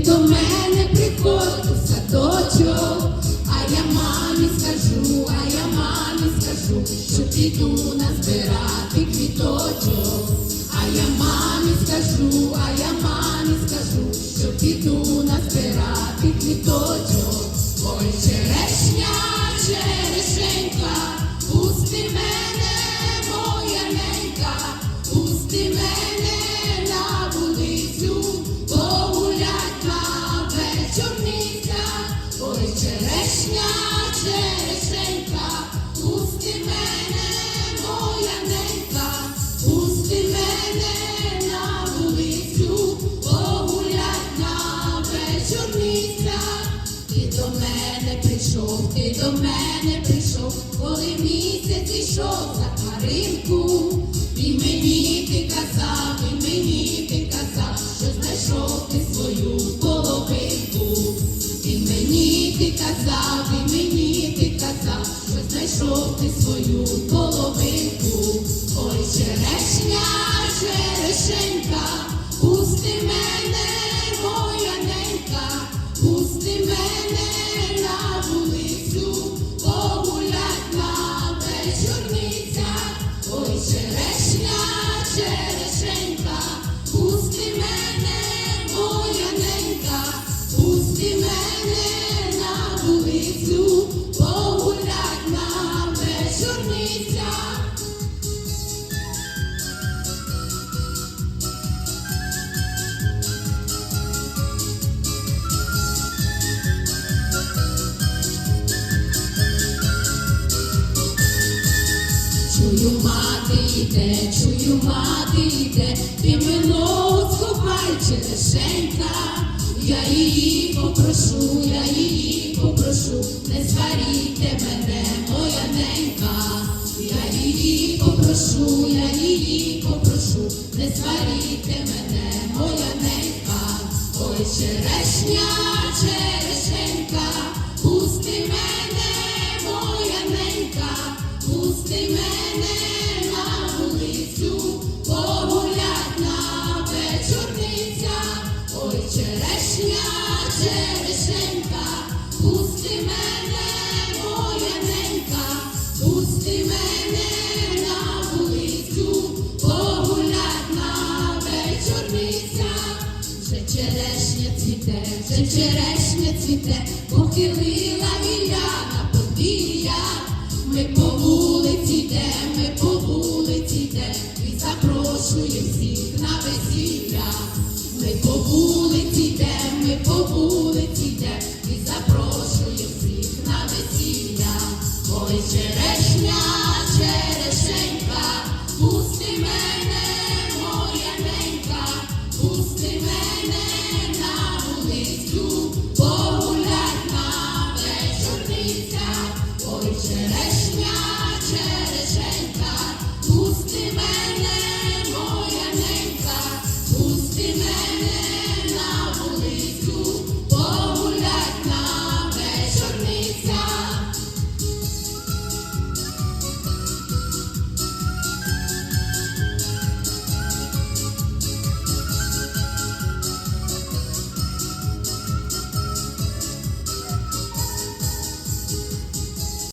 ти до мене до мене прийшов, коли місяць ішов за хмаринку. І мені ти казав, і мені ти казав, що знайшов ти свою половинку. І мені ти казав, і мені ти казав, що знайшов ти свою половинку. Ой, черешня, черешенька, пусти мене, Чую, мати йде, чую, мати йде, ти минуло сховай черешенька, я її попрошу, я її попрошу, не сваріте мене, моя ненька, попрошу, я її попрошу, не сваріте мене, моя ненька, ой, черешня, Це черешня цвіте, похилила віляна подія, ми по вулиці йдемо, ми по вулиці йдемо і запрошуємо всіх. Ojcze leśnia.